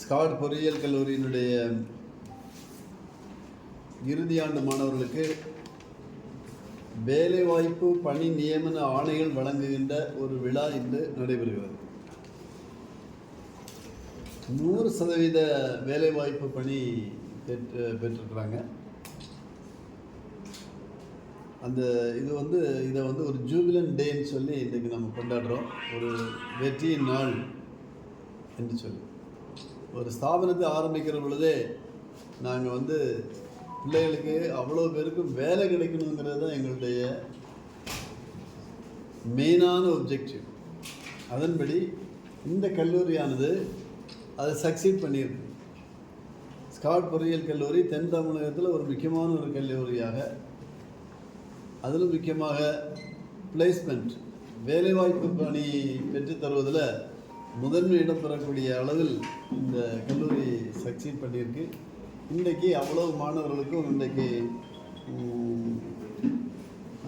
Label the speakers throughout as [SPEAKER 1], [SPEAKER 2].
[SPEAKER 1] Scott பொறியியல் கல்லூரியினுடைய இறுதியாண்டு மாணவர்களுக்கு வேலைவாய்ப்பு பணி நியமன ஆணைகள் வழங்குகின்ற ஒரு விழா இன்று நடைபெறுகிறது. நூறு சதவீத வேலைவாய்ப்பு பணி பெற்று பெற்றிருக்கிறாங்க. அந்த இது வந்து இதை வந்து ஒரு ஜூபிலன் டேன்னு சொல்லி இன்றைக்கு நம்ம கொண்டாடுறோம். ஒரு வெற்றியின் நாள் என்று சொல்லி. ஒரு ஸ்தாபனத்தை ஆரம்பிக்கிற பொழுதே நாங்கள் வந்து பிள்ளைகளுக்கு அவ்வளோ பேருக்கும் வேலை கிடைக்கணுங்கிறது தான் எங்களுடைய மெயினான ஒப்ஜெக்டிவ் அதன்படி இந்த கல்லூரியானது அதை சக்சீட் பண்ணியிருக்கு. ஸ்காட் பொறியியல் கல்லூரி தென் தமிழகத்தில் ஒரு முக்கியமான ஒரு கல்லூரியாக. அதிலும் முக்கியமாக பிளேஸ்மெண்ட் வேலைவாய்ப்பு பணி பெற்றுத்தருவதில் முதன்மை இடம் பெறக்கூடிய அளவில் இந்த கல்லூரி சக்சீட் பண்ணியிருக்கு. இன்றைக்கி அவ்வளவு மாணவர்களுக்கும் இன்றைக்கு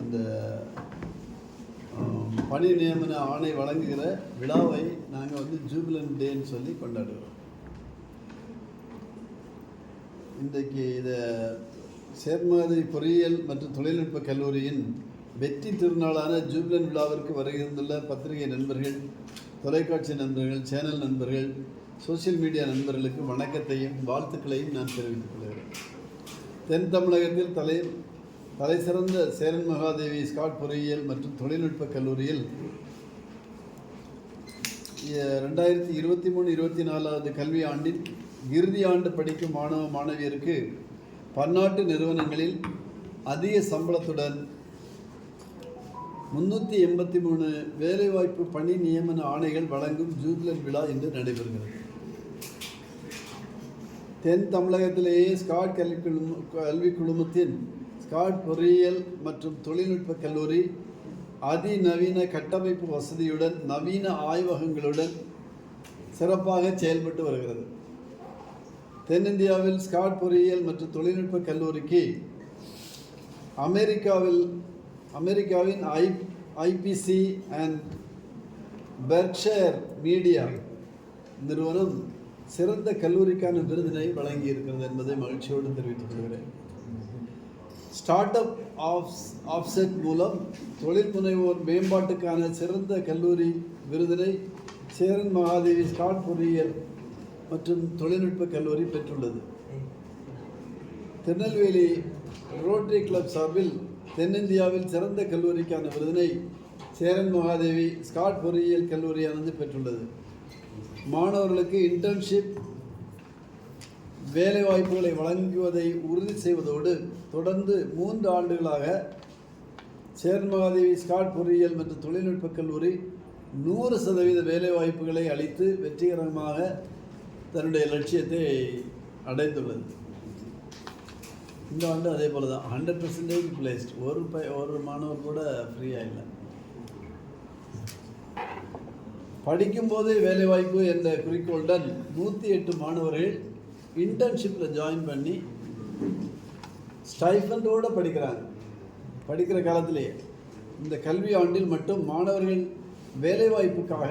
[SPEAKER 1] அந்த பணி நியமன ஆணை வழங்குகிற விழாவை நாங்கள் வந்து ஜூபிலன் டேன்னு சொல்லி கொண்டாடுகிறோம். இன்றைக்கு இதை சேர்மாதி பொறியியல் மற்றும் தொழில்நுட்ப கல்லூரியின் வெற்றி திருநாளான ஜூபிலன் விழாவிற்கு வருகின்றுள்ள பத்திரிகை நண்பர்கள் தொலைக்காட்சி நண்பர்கள் சேனல் நண்பர்கள் சோஷியல் மீடியா நண்பர்களுக்கு வணக்கத்தையும் வாழ்த்துக்களையும் நான் தெரிவித்துக் கொள்கிறேன். தென் தமிழகத்தில் தலை தலை சிறந்த சேரன் மகாதேவி ஸ்காட் பொறியியல் மற்றும் தொழில்நுட்ப கல்லூரியில் ரெண்டாயிரத்தி இருபத்தி மூணு இருபத்தி நாலாவது கல்வி ஆண்டில் இறுதி ஆண்டு படிக்கும் மாணவ மாணவியருக்கு பன்னாட்டு நிறுவனங்களில் அதிக சம்பளத்துடன் முன்னூற்றி எண்பத்தி மூணு வேலைவாய்ப்பு பணி நியமன ஆணைகள் வழங்கும் ஜூபிலன் விழா இன்று நடைபெறுகிறது. தென் தமிழகத்திலேயே ஸ்காட் கல்வி குழும கல்வி குழுமத்தின் ஸ்காட் பொறியியல் மற்றும் தொழில்நுட்ப கல்லூரி அதிநவீன கட்டமைப்பு வசதியுடன் நவீன ஆய்வகங்களுடன் சிறப்பாக செயல்பட்டு வருகிறது. தென்னிந்தியாவில் ஸ்காட் பொறியியல் மற்றும் தொழில்நுட்ப கல்லூரிக்கு அமெரிக்காவில் அமெரிக்காவின் I IBC and Berkshire media நிறுவனம் சிறந்த கல்லூரிக்கான விருதினை வழங்கி இருக்கிறது என்பதை மகிழ்ச்சியோடு தெரிவித்துக் கொள்கிறேன். ஸ்டார்ட் அப் ஆஃப் ஆஃப்செட் மூலம் தொழில் முனைவோர் மேம்பாட்டுக்கான சிறந்த கல்லூரி விருதினை சேரன் மகாதேவி ஸ்காட் பொறியியல் மற்றும் தொழில்நுட்ப கல்லூரி பெற்றுள்ளது. திருநெல்வேலி ரோட்டரி கிளப் சார்பில் தென்னிந்தியாவில் சிறந்த கல்லூரிக்கான விருதினை சேரன் மகாதேவி ஸ்காட் பொறியியல் கல்லூரியானது பெற்றுள்ளது. மாணவர்களுக்கு இன்டர்ன்ஷிப் வேலைவாய்ப்புகளை வழங்குவதை உறுதி செய்வதோடு தொடர்ந்து மூன்று ஆண்டுகளாக சேரன் மகாதேவி ஸ்காட் பொறியியல் மற்றும் தொழில்நுட்ப கல்லூரி நூறு சதவீத வேலைவாய்ப்புகளை அளித்து வெற்றிகரமாக தன்னுடைய லட்சியத்தை அடைந்துள்ளது. இந்த ஆண்டு அதே போல் தான் ஹண்ட்ரட் பர்சன்டேஜ் பிளேஸ்ட் ஒரு ப ஒரு மாணவர் கூட ஃப்ரீயாக இல்லை. படிக்கும்போதே வேலைவாய்ப்பு என்ற குறிக்கோளுடன் நூற்றி எட்டு மாணவர்கள் இன்டர்ன்ஷிப்பில் ஜாயின் பண்ணி ஸ்டைஃபண்டோடு படிக்கிறாங்க. படிக்கிற காலத்திலேயே இந்த கல்வி ஆண்டில் மட்டும் மாணவர்கள் வேலைவாய்ப்புக்காக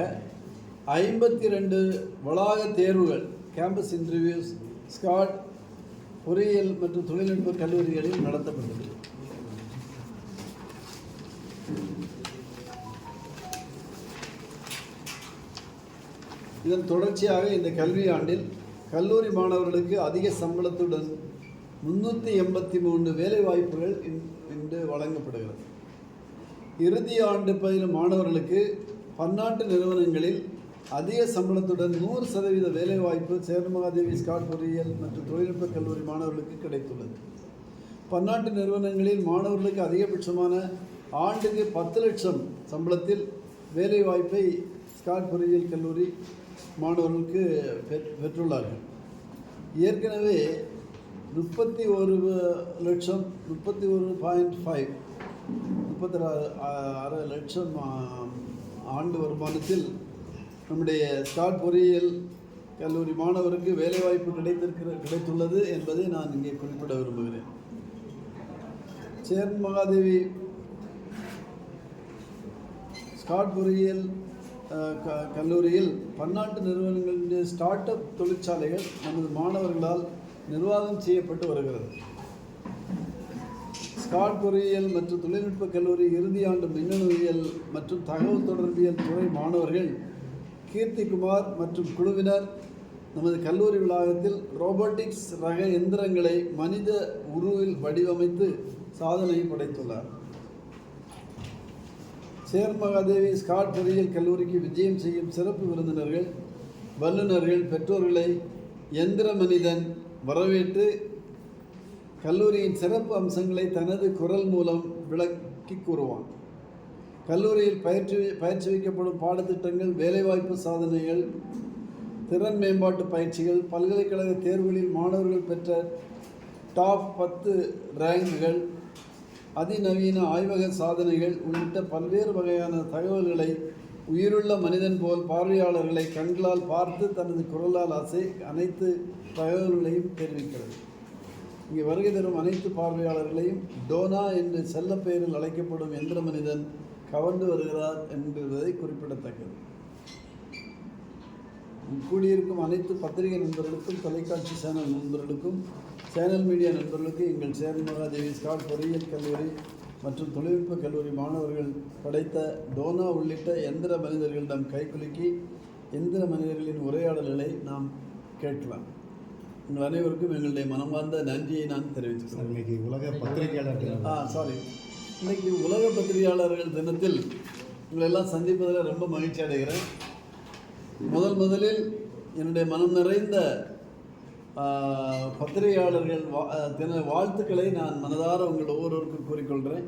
[SPEAKER 1] ஐம்பத்தி ரெண்டு வளாக தேர்வுகள் கேம்பஸ் இன்டர்வியூஸ் ஸ்காட் பொறியியல் மற்றும் தொழில்நுட்ப கல்லூரிகளில் நடத்தப்பட்டது. இதன் தொடர்ச்சியாக இந்த கல்வி ஆண்டில் கல்லூரி மாணவர்களுக்கு அதிக சம்பளத்துடன் முன்னூற்றி எண்பத்தி மூன்று வேலைவாய்ப்புகள் இன்- இன்று வழங்கப்படுகிறது. இறுதி ஆண்டு பயிலும் மாணவர்களுக்கு பன்னாட்டு நிறுவனங்களில் அதிக சம்பளத்துடன் நூறு சதவீத வேலைவாய்ப்பு சேர்மகாதேவி ஸ்காட் பொறியியல் மற்றும் தொழில்நுட்ப கல்லூரி மாணவர்களுக்கு கிடைத்துள்ளது. பன்னாட்டு நிறுவனங்களில் மாணவர்களுக்கு அதிகபட்சமான ஆண்டுக்கு பத்து லட்சம் சம்பளத்தில் வேலைவாய்ப்பை ஸ்காட் பொறியியல் கல்லூரி மாணவர்களுக்கு பெற்- பெற்றுள்ளார்கள். ஏற்கனவே முப்பத்தி ஒரு லட்சம் முப்பத்தி ஒரு பாயிண்ட் ஃபைவ் முப்பத்தி அரை லட்சம் ஆண்டு வருமானத்தில் நம்முடைய ஸ்காட் பொறியியல் கல்லூரி மாணவருக்கு வேலைவாய்ப்பு கிடைத்திருக்கிற கிடைத்துள்ளது என்பதை நான் இங்கே குறிப்பிட விரும்புகிறேன். சேர்ன் மகாதேவி ஸ்காட் பொறியியல் க- கல்லூரியில் பன்னாட்டு நிறுவனங்களின் ஸ்டார்ட் அப் தொழிற்சாலைகள் நமது மாணவர்களால் நிர்வாகம் செய்யப்பட்டு வருகிறது. ஸ்காட் பொறியியல் மற்றும் தொழில்நுட்ப கல்லூரி இறுதி ஆண்டு மின்னணுவியல் மற்றும் தகவல் தொடர்பியல் துறை மாணவர்கள் கீர்த்திகுமார் மற்றும் குழுவினர் நமது கல்லூரி வளாகத்தில் ரோபோட்டிக்ஸ் ரக எந்திரங்களை மனித உருவில் வடிவமைத்து சாதனை படைத்துள்ளார். சேர்மகாதேவி ஸ்காட் பொறியியல் கல்லூரிக்கு விஜயம் செய்யும் சிறப்பு விருந்தினர்கள் வல்லுநர்கள் பெற்றோர்களை எந்திர மனிதன் வரவேற்று கல்லூரியின் சிறப்பு அம்சங்களை தனது குரல் மூலம் விளக்கி கூறுவான். கல்லூரியில் பயிற்சி பயிற்சி வைக்கப்படும் பாடத்திட்டங்கள் வேலைவாய்ப்பு சாதனைகள் திறன் மேம்பாட்டு பயிற்சிகள் பல்கலைக்கழக தேர்வுகளில் மாணவர்கள் பெற்ற டாப் பத்து ரேங்குகள் அதிநவீன ஆய்வக சாதனைகள் உள்ளிட்ட பல்வேறு வகையான தகவல்களை உயிருள்ள மனிதன் போல் பார்வையாளர்களை கண்களால் பார்த்து தனது குரலால் அசை அனைத்து தகவல்களையும் தெரிவிக்கிறது. இங்கே வருகை தரும் அனைத்து பார்வையாளர்களையும் டோனா என்று செல்ல பெயரில் அழைக்கப்படும் எந்திர மனிதன் கவர்ந்து வருகிறார் என்பதை குறிப்பிடத்தக்கது. கூடியிருக்கும் அனைத்து பத்திரிகை நண்பர்களுக்கும் தொலைக்காட்சி சேனல் நண்பர்களுக்கும் சேனல் மீடியா நண்பர்களுக்கும் எங்கள் சேர்மகாதேவி ஸ்காட் பொறியியல் கல்லூரி மற்றும் தொழில்நுட்ப கல்லூரி மாணவர்கள் படைத்த டோனா உள்ளிட்ட எந்திர மனிதர்களிடம் கைக்குலுக்கி எந்திர மனிதர்களின் உரையாடல்களை நாம் கேட்கலாம். உங்கள் அனைவருக்கும் எங்களுடைய மனமார்ந்த நன்றியை நான் தெரிவித்துக்கிறேன்
[SPEAKER 2] இன்னைக்கு உலக பத்திரிகையாளர் தினம்.
[SPEAKER 1] ஆ சாரி இன்னைக்கு உலக பத்திரிகையாளர்கள் தினத்தில் உங்களெல்லாம் சந்திப்பதில் ரொம்ப மகிழ்ச்சி அடைகிறேன். முதல் முதலில் என்னுடைய மனம் நிறைந்த பத்திரிகையாளர்கள் வா- தின வாழ்த்துக்களை நான் மனதார உங்கள் ஒவ்வொருவருக்கும் கூறிக்கொள்கிறேன்.